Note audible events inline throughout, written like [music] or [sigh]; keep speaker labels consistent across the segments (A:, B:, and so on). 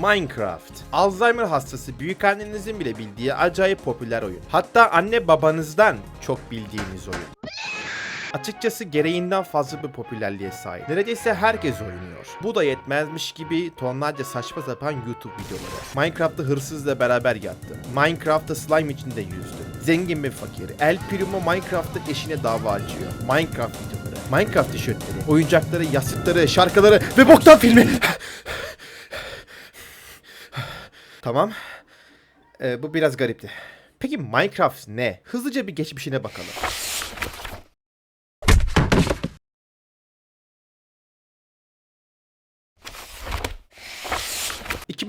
A: Minecraft. Alzheimer hastası büyükannenizin bile bildiği acayip popüler oyun. Hatta anne babanızdan çok bildiğiniz oyun. Açıkçası gereğinden fazla bir popülerliğe sahip. Neredeyse herkes oynuyor. Bu da yetmezmiş gibi tonlarca saçma sapan YouTube videoları. Minecraft'ta hırsızla beraber yattı. Minecraft'ta slime içinde yüzdü. Zengin ve fakir. El Primo Minecraft'ta eşine dava açıyor. Minecraft videoları, Minecraft tişörtleri, oyuncakları, yastıkları, şarkıları ve boktan filmi. [laughs] tamam. Ee, bu biraz garipti. Peki Minecraft ne? Hızlıca bir geçmişine bakalım.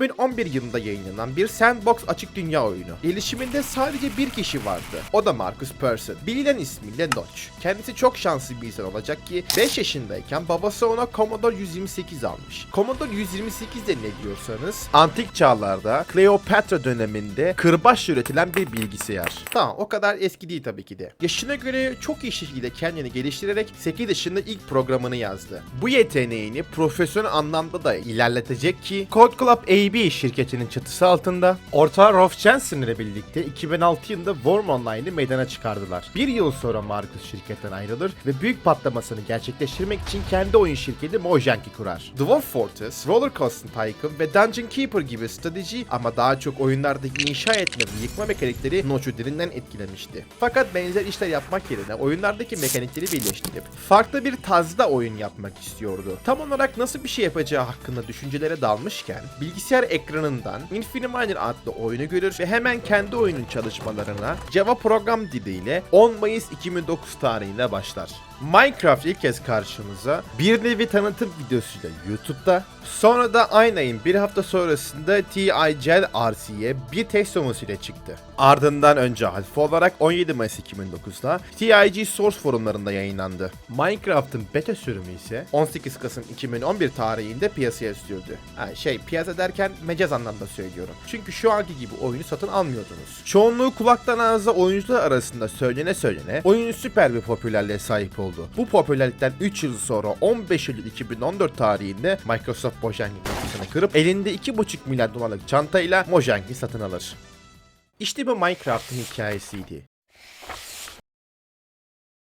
A: 2011 yılında yayınlanan bir sandbox açık dünya oyunu. Gelişiminde sadece bir kişi vardı. O da Marcus Persson. Bilinen ismiyle Notch. Kendisi çok şanslı bir insan olacak ki 5 yaşındayken babası ona Commodore 128 almış. Commodore 128 de ne diyorsanız antik çağlarda Kleopatra döneminde kırbaç üretilen bir bilgisayar. Tamam o kadar eski değil tabii ki de. Yaşına göre çok iyi şekilde kendini geliştirerek 8 yaşında ilk programını yazdı. Bu yeteneğini profesyonel anlamda da ilerletecek ki Code Club AB şirketinin çatısı altında ortağı Rolf Jensen ile birlikte 2006 yılında Worm Online'ı meydana çıkardılar. Bir yıl sonra Marcus şirketten ayrılır ve büyük patlamasını gerçekleştirmek için kendi oyun şirketi Mojang'i kurar. Dwarf Fortress, Roller Coaster Tycoon ve Dungeon Keeper gibi strateji ama daha çok oyunlardaki inşa etme ve yıkma mekanikleri Notch'u derinden etkilemişti. Fakat benzer işler yapmak yerine oyunlardaki mekanikleri birleştirip farklı bir tarzda oyun yapmak istiyordu. Tam olarak nasıl bir şey yapacağı hakkında düşüncelere dalmışken bilgisayar ekranından Infiniminer adlı oyunu görür ve hemen kendi oyunun çalışmalarına Java program diliyle 10 Mayıs 2009 tarihinde başlar. Minecraft ilk kez karşımıza bir nevi tanıtım videosuyla YouTube'da sonra da aynı ayın bir hafta sonrasında TIGL RC'ye bir test ile çıktı. Ardından önce alfa olarak 17 Mayıs 2009'da TIG Source forumlarında yayınlandı. Minecraft'ın beta sürümü ise 18 Kasım 2011 tarihinde piyasaya sürüldü. Ha, şey piyasa derken mecaz anlamda söylüyorum. Çünkü şu anki gibi oyunu satın almıyordunuz. Çoğunluğu kulaktan ağza oyuncular arasında söylene söylene oyun süper bir popülerliğe sahip oldu. Bu popülerlikten 3 yıl sonra 15 Eylül 2014 tarihinde Microsoft Mojang'in kasasını kırıp elinde 2,5 milyar dolarlık çantayla Mojang'i satın alır. İşte bu Minecraft'ın hikayesiydi.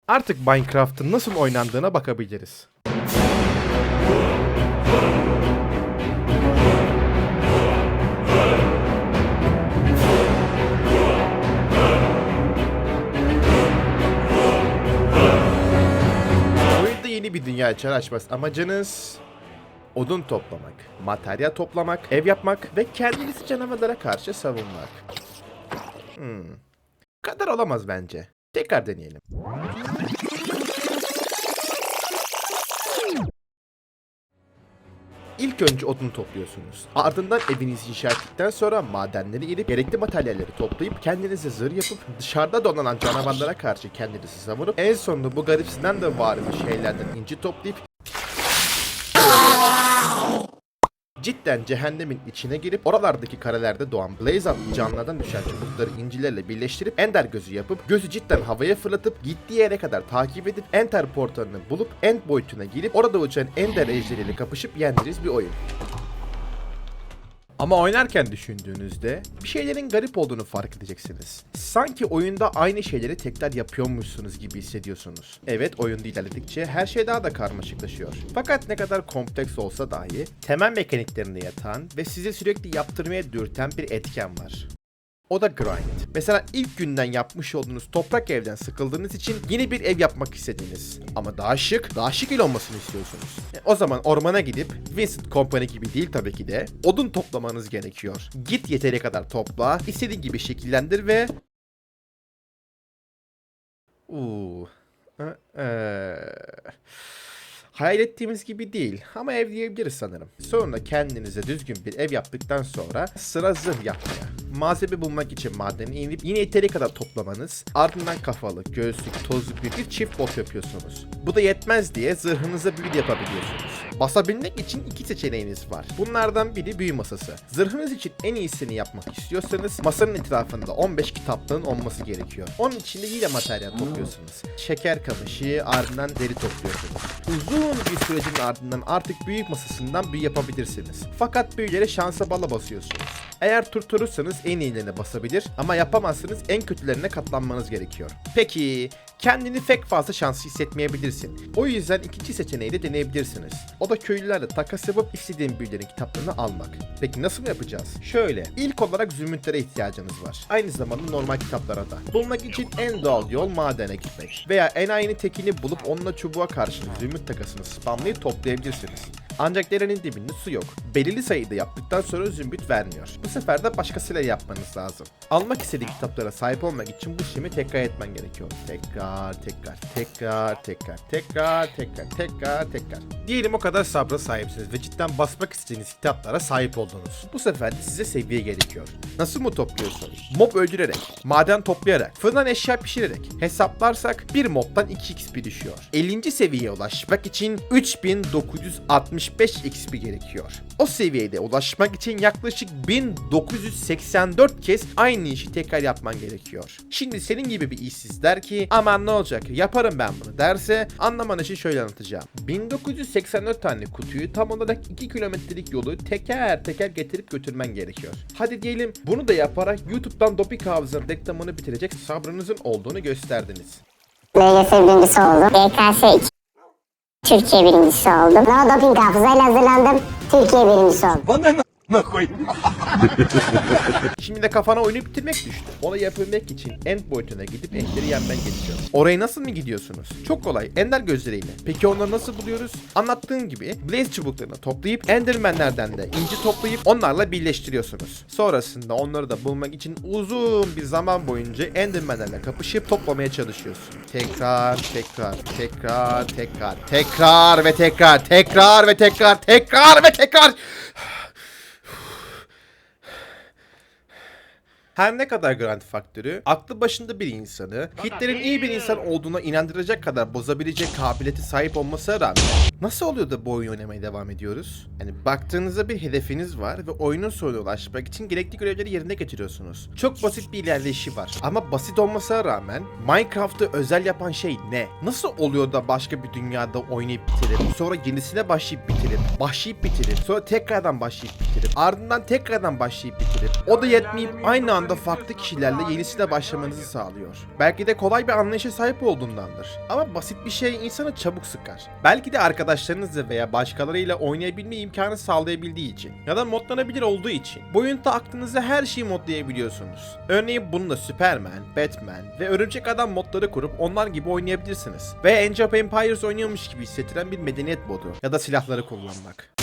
A: Artık Minecraft'ın nasıl oynandığına bakabiliriz. Açar açmaz amacınız odun toplamak, materyal toplamak, ev yapmak ve kendinizi canavarlara karşı savunmak. Hmm. Kadar olamaz bence. Tekrar deneyelim. İlk önce odun topluyorsunuz. Ardından evinizi inşa ettikten sonra madenleri inip gerekli materyalleri toplayıp kendinize zırh yapıp dışarıda donanan canavarlara karşı kendinizi savunup en sonunda bu garipsinden de var şeylerden inci toplayıp cidden cehennemin içine girip oralardaki karelerde doğan Blaze adlı canlılardan düşen çubukları incilerle birleştirip Ender gözü yapıp gözü cidden havaya fırlatıp gittiği yere kadar takip edip Enter portalını bulup End boyutuna girip orada uçan Ender ejderiyle kapışıp yendiğiniz bir oyun. Ama oynarken düşündüğünüzde bir şeylerin garip olduğunu fark edeceksiniz. Sanki oyunda aynı şeyleri tekrar yapıyormuşsunuz gibi hissediyorsunuz. Evet oyunda ilerledikçe her şey daha da karmaşıklaşıyor. Fakat ne kadar kompleks olsa dahi temel mekaniklerinde yatan ve sizi sürekli yaptırmaya dürten bir etken var. O da grind. Mesela ilk günden yapmış olduğunuz toprak evden sıkıldığınız için yeni bir ev yapmak istediniz. Ama daha şık, daha şık olmasını istiyorsunuz. E, o zaman ormana gidip Vincent Company gibi değil tabii ki de odun toplamanız gerekiyor. Git yeteri kadar topla, istediğin gibi şekillendir ve... Uuu... Ee, Hayal ettiğimiz gibi değil ama ev diyebiliriz sanırım. Sonra kendinize düzgün bir ev yaptıktan sonra sıra zırh yapmaya. Malzeme bulmak için madene inip yine yeteri kadar toplamanız, ardından kafalı, göğüslük, tozluk bir çift bot yapıyorsunuz. Bu da yetmez diye zırhınıza büyü yapabiliyorsunuz. Basabilmek için iki seçeneğiniz var. Bunlardan biri büyü masası. Zırhınız için en iyisini yapmak istiyorsanız masanın etrafında 15 kitaplığın olması gerekiyor. Onun için de yine materyal topluyorsunuz. Şeker kamışı ardından deri topluyorsunuz. Uzun bir sürecin ardından artık büyük masasından büyü yapabilirsiniz. Fakat büyülere şansa bala basıyorsunuz. Eğer tutturursanız en iyilerine basabilir ama yapamazsanız en kötülerine katlanmanız gerekiyor. Peki kendini pek fazla şanslı hissetmeyebilirsin. O yüzden ikinci seçeneği de deneyebilirsiniz. O da köylülerle takas yapıp istediğin büyülerin kitaplarını almak. Peki nasıl yapacağız? Şöyle, ilk olarak zümrütlere ihtiyacınız var. Aynı zamanda normal kitaplara da. Bulmak için en doğal yol madene gitmek. Veya enayinin tekini bulup onunla çubuğa karşı zümrüt takasını spamlayıp toplayabilirsiniz. Ancak derenin dibinde su yok. Belirli sayıda yaptıktan sonra zümrüt vermiyor. Bu sefer de başkasıyla yapmanız lazım. Almak istediği kitaplara sahip olmak için bu işlemi tekrar etmen gerekiyor. Tekrar, tekrar, tekrar, tekrar, tekrar, tekrar, tekrar, tekrar. Diyelim o kadar sabra sahipsiniz ve cidden basmak istediğiniz kitaplara sahip oldunuz. Bu sefer de size seviye gerekiyor. Nasıl mı topluyorsunuz? Mob öldürerek, maden toplayarak, fırından eşya pişirerek. Hesaplarsak bir mobdan 2 XP düşüyor. 50. seviyeye ulaşmak için 3965 XP gerekiyor. O seviyede ulaşmak için yaklaşık 1984 kez aynı işi tekrar yapman gerekiyor. Şimdi senin gibi bir işsiz der ki aman ne olacak yaparım ben bunu derse anlaman için şöyle anlatacağım. 1984 tane kutuyu tam olarak 2 kilometrelik yolu teker teker getirip götürmen gerekiyor. Hadi diyelim bunu da yaparak YouTube'dan doping hafızanın reklamını bitirecek sabrınızın olduğunu gösterdiniz.
B: LGS birincisi oldum. YKS 2. Türkiye birincisi oldum. No doping hafızayla hazırlandım. Türkiye birincisi oldum.
C: Ne koyayım? [laughs]
A: Şimdi de kafana oyunu bitirmek düştü. Onu yapabilmek için end boyutuna gidip endleri yenmen gerekiyor. Oraya nasıl mı gidiyorsunuz? Çok kolay. Ender gözleriyle. Peki onları nasıl buluyoruz? Anlattığım gibi Blaze çubuklarını toplayıp Enderman'lerden de inci toplayıp onlarla birleştiriyorsunuz. Sonrasında onları da bulmak için uzun bir zaman boyunca Enderman'lerle kapışıp toplamaya çalışıyorsun. Tekrar, tekrar, tekrar, tekrar, tekrar ve tekrar, tekrar ve tekrar, tekrar ve tekrar. Her ne kadar garanti faktörü aklı başında bir insanı Hitler'in iyi bir insan olduğuna inandıracak kadar bozabilecek kabiliyete sahip olmasına rağmen nasıl oluyor da bu oyunu oynamaya devam ediyoruz? Yani baktığınızda bir hedefiniz var ve oyunun sonuna ulaşmak için gerekli görevleri yerine getiriyorsunuz. Çok basit bir ilerleyişi var ama basit olmasına rağmen Minecraft'ı özel yapan şey ne? Nasıl oluyor da başka bir dünyada oynayıp bitirip sonra yenisine başlayıp bitirip başlayıp bitirip sonra tekrardan başlayıp bitirip ardından tekrardan başlayıp bitirip o da yetmeyip aynı anda farklı kişilerle yenisine başlamanızı sağlıyor. Belki de kolay bir anlayışa sahip olduğundandır. Ama basit bir şey insanı çabuk sıkar. Belki de arkadaşlarınızla veya başkalarıyla oynayabilme imkanı sağlayabildiği için ya da modlanabilir olduğu için. Bu oyunda aklınıza her şeyi modlayabiliyorsunuz. Örneğin bununla Superman, Batman ve Örümcek Adam modları kurup onlar gibi oynayabilirsiniz. Ve Age of Empires oynuyormuş gibi hissettiren bir medeniyet modu ya da silahları kullanmak.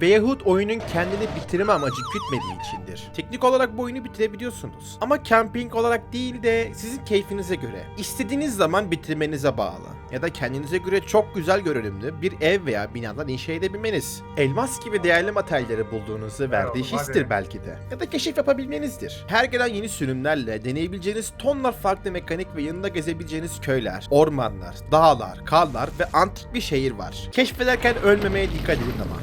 A: Veyahut oyunun kendini bitirme amacı gütmediği içindir. Teknik olarak bu oyunu bitirebiliyorsunuz. Ama camping olarak değil de sizin keyfinize göre. İstediğiniz zaman bitirmenize bağlı. Ya da kendinize göre çok güzel görünümlü bir ev veya binadan inşa edebilmeniz. Elmas gibi değerli materyalleri bulduğunuzda verdiği histir belki de. Ya da keşif yapabilmenizdir. Her gelen yeni sürümlerle deneyebileceğiniz tonlar farklı mekanik ve yanında gezebileceğiniz köyler, ormanlar, dağlar, karlar ve antik bir şehir var. Keşfederken ölmemeye dikkat edin ama.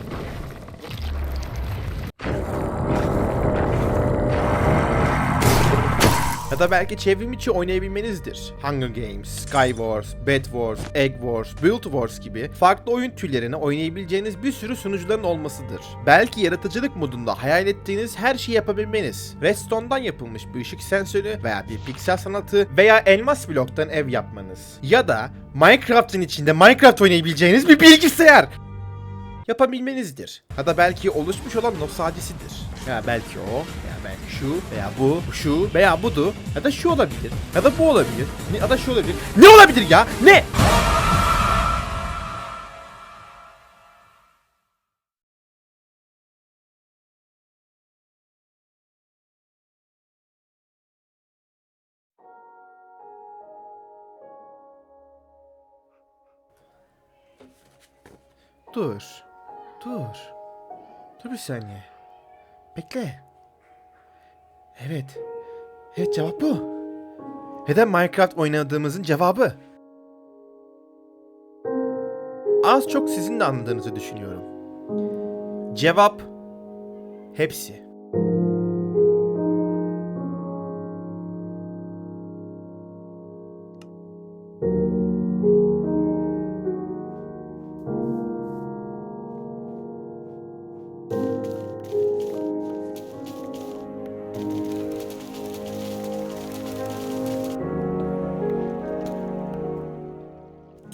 A: Ya da belki çevrim içi oynayabilmenizdir. Hunger Games, Sky Wars, Bed Wars, Egg Wars, Build Wars gibi farklı oyun türlerini oynayabileceğiniz bir sürü sunucuların olmasıdır. Belki yaratıcılık modunda hayal ettiğiniz her şeyi yapabilmeniz. Redstone'dan yapılmış bir ışık sensörü veya bir piksel sanatı veya elmas bloktan ev yapmanız. Ya da Minecraft'ın içinde Minecraft oynayabileceğiniz bir bilgisayar yapabilmenizdir. Ya da belki oluşmuş olan nostaljisidir. Ya belki o, ya belki şu, veya bu, şu, veya budu. Ya da şu olabilir. Ya da bu olabilir. Ya da şu olabilir. Ne olabilir ya? Ne? Dur. Dur. Dur bir saniye. Bekle. Evet. Evet cevap bu. Neden Minecraft oynadığımızın cevabı. Az çok sizin de anladığınızı düşünüyorum. Cevap hepsi.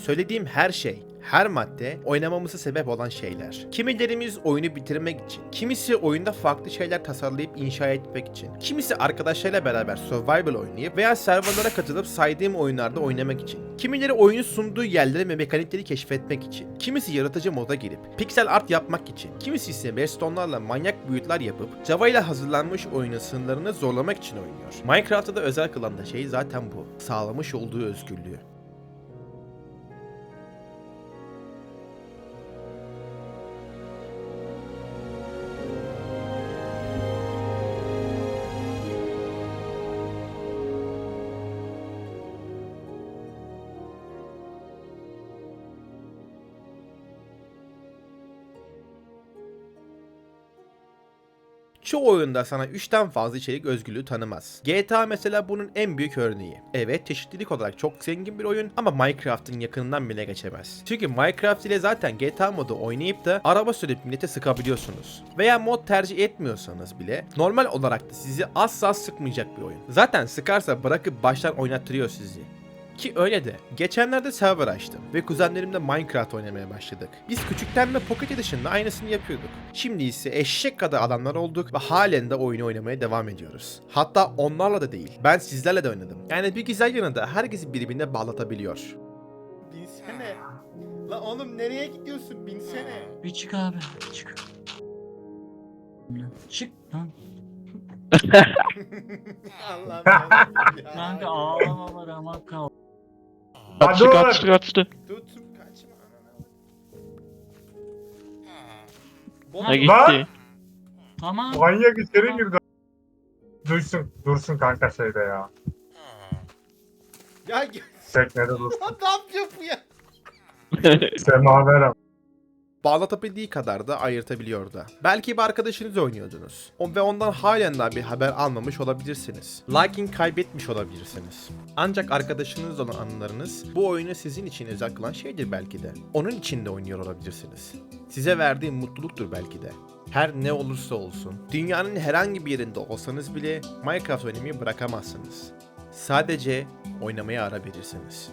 A: Söylediğim her şey, her madde oynamamıza sebep olan şeyler. Kimilerimiz oyunu bitirmek için, kimisi oyunda farklı şeyler tasarlayıp inşa etmek için, kimisi arkadaşlarıyla beraber survival oynayıp veya serverlara katılıp saydığım oyunlarda oynamak için, kimileri oyunun sunduğu yerleri ve mekanikleri keşfetmek için, kimisi yaratıcı moda girip piksel art yapmak için, kimisi ise redstone'larla manyak büyütler yapıp Java ile hazırlanmış oyunun sınırlarını zorlamak için oynuyor. Minecraft'ta da özel kılan da şey zaten bu. Sağlamış olduğu özgürlüğü. Çoğu oyunda sana 3'ten fazla içerik özgürlüğü tanımaz. GTA mesela bunun en büyük örneği. Evet çeşitlilik olarak çok zengin bir oyun ama Minecraft'ın yakınından bile geçemez. Çünkü Minecraft ile zaten GTA modu oynayıp da araba sürüp millete sıkabiliyorsunuz. Veya mod tercih etmiyorsanız bile normal olarak da sizi asla sıkmayacak bir oyun. Zaten sıkarsa bırakıp baştan oynattırıyor sizi. Ki öyle de. Geçenlerde server açtım ve kuzenlerimle Minecraft oynamaya başladık. Biz küçükten de Pocket Edition'da aynısını yapıyorduk. Şimdi ise eşek kadar adamlar olduk ve halen de oyunu oynamaya devam ediyoruz. Hatta onlarla da değil, ben sizlerle de oynadım. Yani bir güzel yanı da herkesi birbirine bağlatabiliyor. Binsene. La oğlum nereye gidiyorsun? Binsene.
C: Bir çık abi. Çık. Çık lan. [laughs]
A: Allah'ım
C: Kanka ağlamalar ama kal.
D: Kaçtı
E: Hadi
D: kaçtı kaçtı.
A: Tutun kaçma.
D: Ha
C: Lan!
D: gitti.
C: Tamam.
E: Manyak içeri girdi. Dursun, dursun kanka şeyde ya.
A: Ya
E: Teknede dursun. [laughs]
A: adam yapıyor.
E: Semavera.
A: Bağlatabildiği kadar da ayırtabiliyor da. Belki bir arkadaşınız oynuyordunuz. Ve ondan halen daha bir haber almamış olabilirsiniz. Liking kaybetmiş olabilirsiniz. Ancak arkadaşınız olan anılarınız bu oyunu sizin için özel kılan şeydir belki de. Onun için de oynuyor olabilirsiniz. Size verdiği mutluluktur belki de. Her ne olursa olsun, dünyanın herhangi bir yerinde olsanız bile Minecraft oynamayı bırakamazsınız. Sadece oynamaya ara verirsiniz.